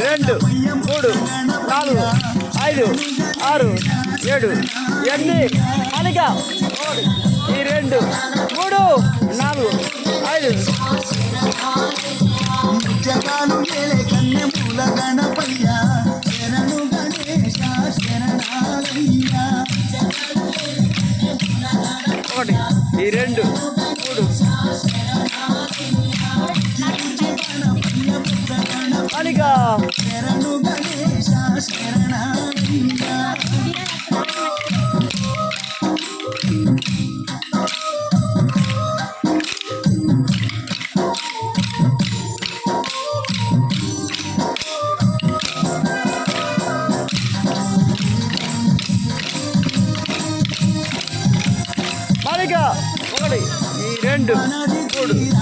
రెండు మూడు నాలుగు ఐదు ఆరు ఏడు ఎనిమిది అనిక ఈ రెండు మూడు నాలుగు ఐదు. గణపయ్య శరణు గణేశ శరణాలయ్య. ఒకటి ఈ రెండు మూడు. అనిక శరణు గణేశ ఒకటి ఈ రెండు మూడు.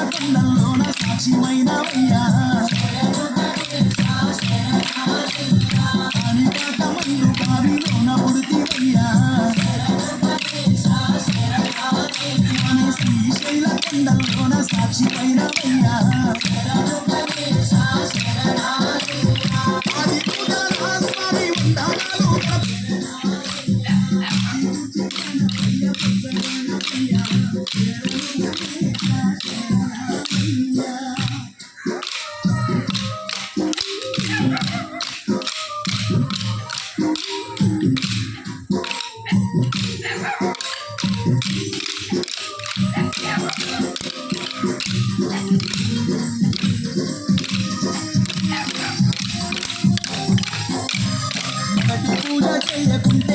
శ్రీశైల కొండల్లోన సాక్షిమైనవయ్యా 哎呀！